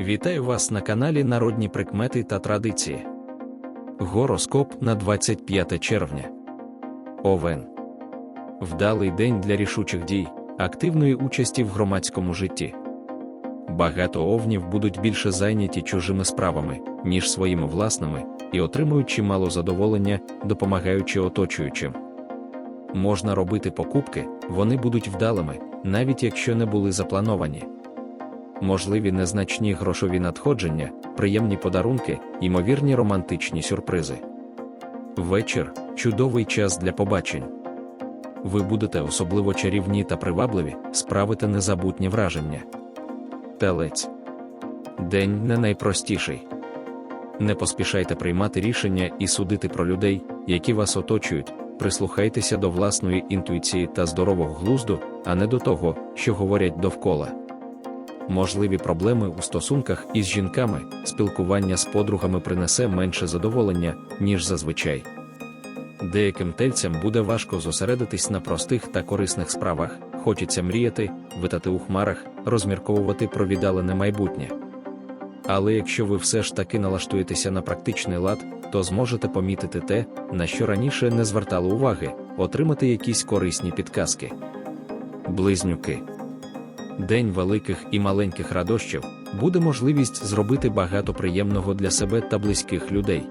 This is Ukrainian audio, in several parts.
Вітаю вас на каналі Народні прикмети та традиції. Гороскоп на 25 червня. Овен. Вдалий день для рішучих дій, активної участі в громадському житті. Багато овнів будуть більше зайняті чужими справами, ніж своїми власними, і отримують чимало задоволення, допомагаючи оточуючим. Можна робити покупки, вони будуть вдалими, навіть якщо не були заплановані можливі незначні грошові надходження, приємні подарунки, ймовірні романтичні сюрпризи. Вечір чудовий час для побачень. Ви будете особливо чарівні та привабливі, справите незабутні враження. Телець. День не найпростіший. Не поспішайте приймати рішення і судити про людей, які вас оточують, прислухайтеся до власної інтуїції та здорового глузду, а не до того, що говорять довкола можливі проблеми у стосунках із жінками, спілкування з подругами принесе менше задоволення, ніж зазвичай. Деяким тельцям буде важко зосередитись на простих та корисних справах, хочеться мріяти, витати у хмарах, розмірковувати про віддалене майбутнє. Але якщо ви все ж таки налаштуєтеся на практичний лад, то зможете помітити те, на що раніше не звертали уваги, отримати якісь корисні підказки. Близнюки День великих і маленьких радощів буде можливість зробити багато приємного для себе та близьких людей.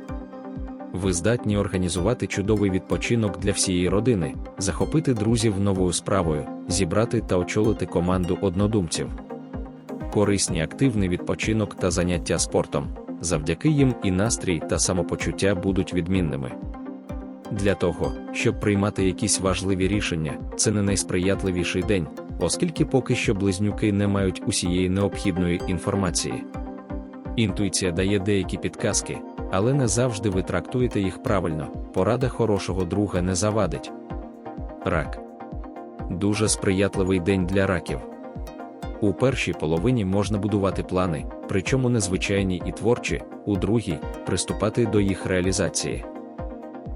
Ви здатні організувати чудовий відпочинок для всієї родини, захопити друзів новою справою, зібрати та очолити команду однодумців. Корисні активний відпочинок та заняття спортом. Завдяки їм і настрій та самопочуття будуть відмінними. Для того, щоб приймати якісь важливі рішення, це не найсприятливіший день оскільки поки що близнюки не мають усієї необхідної інформації. Інтуїція дає деякі підказки, але не завжди ви трактуєте їх правильно, порада хорошого друга не завадить. Рак дуже сприятливий день для раків. У першій половині можна будувати плани, причому незвичайні і творчі, у другій приступати до їх реалізації.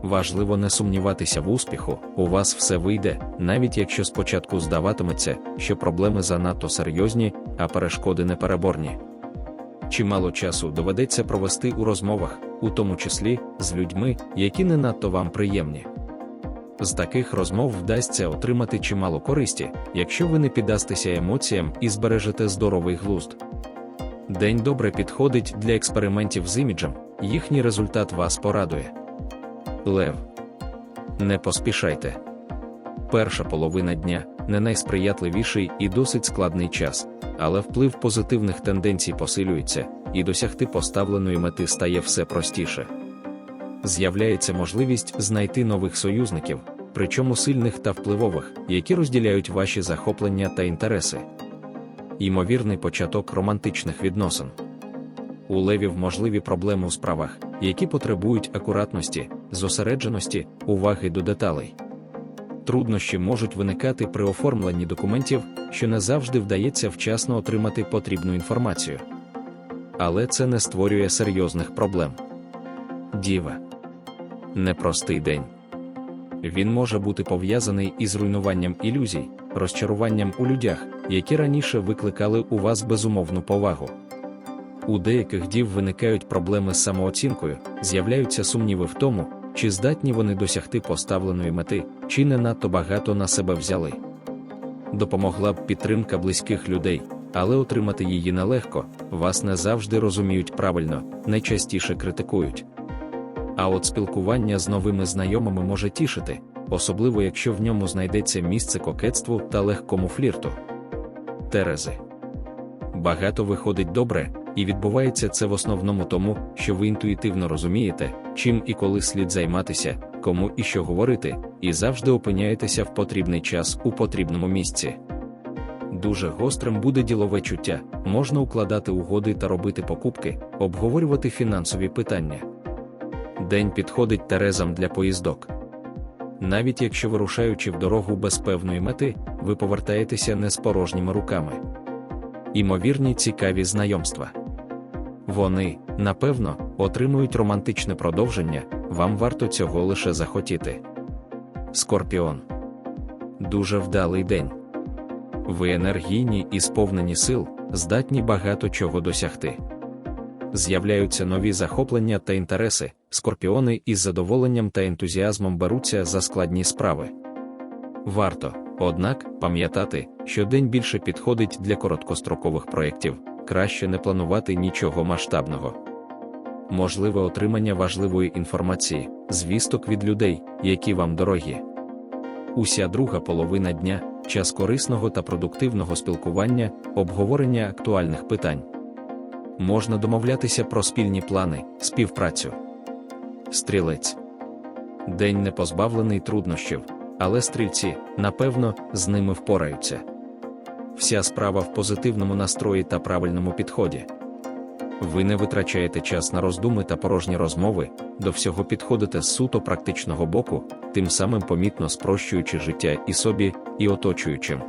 Важливо не сумніватися в успіху, у вас все вийде, навіть якщо спочатку здаватиметься, що проблеми занадто серйозні, а перешкоди непереборні. Чимало часу доведеться провести у розмовах, у тому числі з людьми, які не надто вам приємні. З таких розмов вдасться отримати чимало користі, якщо ви не піддастеся емоціям і збережете здоровий глузд. День добре підходить для експериментів з іміджем, їхній результат вас порадує. Лев. Не поспішайте. Перша половина дня не найсприятливіший і досить складний час, але вплив позитивних тенденцій посилюється, і досягти поставленої мети стає все простіше. З'являється можливість знайти нових союзників, причому сильних та впливових, які розділяють ваші захоплення та інтереси. Ймовірний початок романтичних відносин. У левів можливі проблеми у справах, які потребують акуратності, зосередженості, уваги до деталей. Труднощі можуть виникати при оформленні документів, що не завжди вдається вчасно отримати потрібну інформацію. Але це не створює серйозних проблем. Діва непростий день. Він може бути пов'язаний із руйнуванням ілюзій, розчаруванням у людях, які раніше викликали у вас безумовну повагу. У деяких дів виникають проблеми з самооцінкою, з'являються сумніви в тому, чи здатні вони досягти поставленої мети, чи не надто багато на себе взяли. Допомогла б підтримка близьких людей, але отримати її нелегко, вас не завжди розуміють правильно, найчастіше критикують. А от спілкування з новими знайомими може тішити, особливо якщо в ньому знайдеться місце кокетству та легкому флірту. Терези багато виходить добре, і відбувається це в основному тому, що ви інтуїтивно розумієте, чим і коли слід займатися, кому і що говорити, і завжди опиняєтеся в потрібний час у потрібному місці. Дуже гострим буде ділове чуття, можна укладати угоди та робити покупки, обговорювати фінансові питання. День підходить Терезам для поїздок. Навіть якщо вирушаючи в дорогу без певної мети, ви повертаєтеся не з порожніми руками. Імовірні цікаві знайомства. Вони, напевно, отримують романтичне продовження, вам варто цього лише захотіти. Скорпіон. Дуже вдалий день. Ви енергійні і сповнені сил, здатні багато чого досягти. З'являються нові захоплення та інтереси, скорпіони із задоволенням та ентузіазмом беруться за складні справи. Варто, однак, пам'ятати, що день більше підходить для короткострокових проєктів, краще не планувати нічого масштабного. Можливе отримання важливої інформації, звісток від людей, які вам дорогі. Уся друга половина дня час корисного та продуктивного спілкування, обговорення актуальних питань. Можна домовлятися про спільні плани, співпрацю. Стрілець. День не позбавлений труднощів, але стрільці, напевно, з ними впораються. Вся справа в позитивному настрої та правильному підході. Ви не витрачаєте час на роздуми та порожні розмови, до всього підходите з суто практичного боку, тим самим помітно спрощуючи життя і собі, і оточуючим.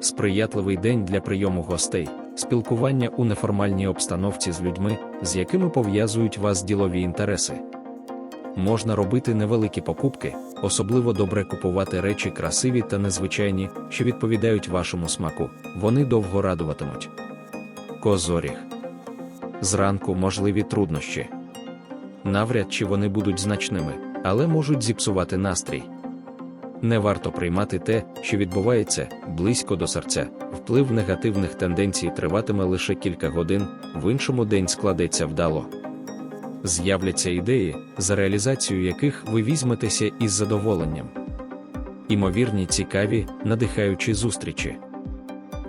Сприятливий день для прийому гостей, спілкування у неформальній обстановці з людьми, з якими пов'язують вас ділові інтереси. Можна робити невеликі покупки, особливо добре купувати речі красиві та незвичайні, що відповідають вашому смаку, вони довго радуватимуть. Козоріг. Зранку можливі труднощі. Навряд чи вони будуть значними, але можуть зіпсувати настрій. Не варто приймати те, що відбувається близько до серця. Вплив негативних тенденцій триватиме лише кілька годин, в іншому день складеться вдало. З'являться ідеї, за реалізацію яких ви візьметеся із задоволенням. Імовірні цікаві, надихаючі зустрічі.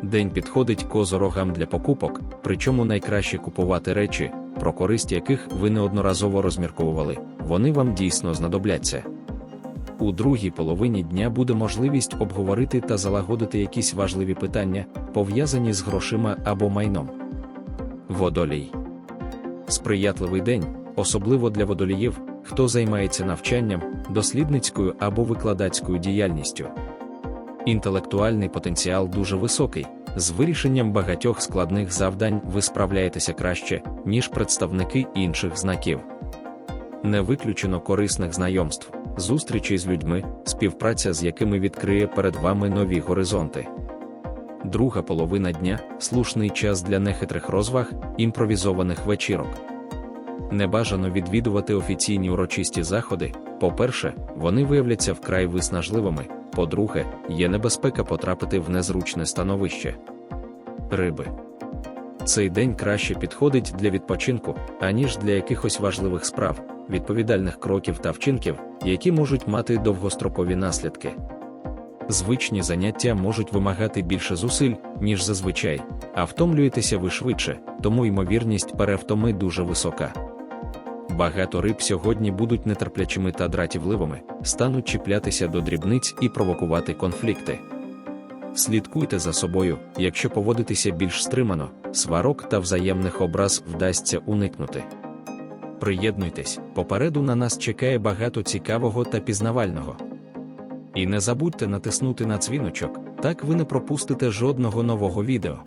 День підходить козорогам для покупок, причому найкраще купувати речі, про користь яких ви неодноразово розмірковували, вони вам дійсно знадобляться. У другій половині дня буде можливість обговорити та залагодити якісь важливі питання, пов'язані з грошима або майном. Водолій. Сприятливий день, особливо для водоліїв, хто займається навчанням, дослідницькою або викладацькою діяльністю. Інтелектуальний потенціал дуже високий, з вирішенням багатьох складних завдань ви справляєтеся краще, ніж представники інших знаків. Не виключено корисних знайомств, зустрічей з людьми, співпраця з якими відкриє перед вами нові горизонти. Друга половина дня слушний час для нехитрих розваг, імпровізованих вечірок. Небажано відвідувати офіційні урочисті заходи. По-перше, вони виявляться вкрай виснажливими. По-друге, є небезпека потрапити в незручне становище. Риби. Цей день краще підходить для відпочинку, аніж для якихось важливих справ, відповідальних кроків та вчинків, які можуть мати довгострокові наслідки. Звичні заняття можуть вимагати більше зусиль, ніж зазвичай, а втомлюєтеся ви швидше, тому ймовірність перевтоми дуже висока. Багато риб сьогодні будуть нетерплячими та дратівливими, стануть чіплятися до дрібниць і провокувати конфлікти. Слідкуйте за собою, якщо поводитися більш стримано, сварок та взаємних образ вдасться уникнути. Приєднуйтесь, попереду на нас чекає багато цікавого та пізнавального. І не забудьте натиснути на дзвіночок, так ви не пропустите жодного нового відео.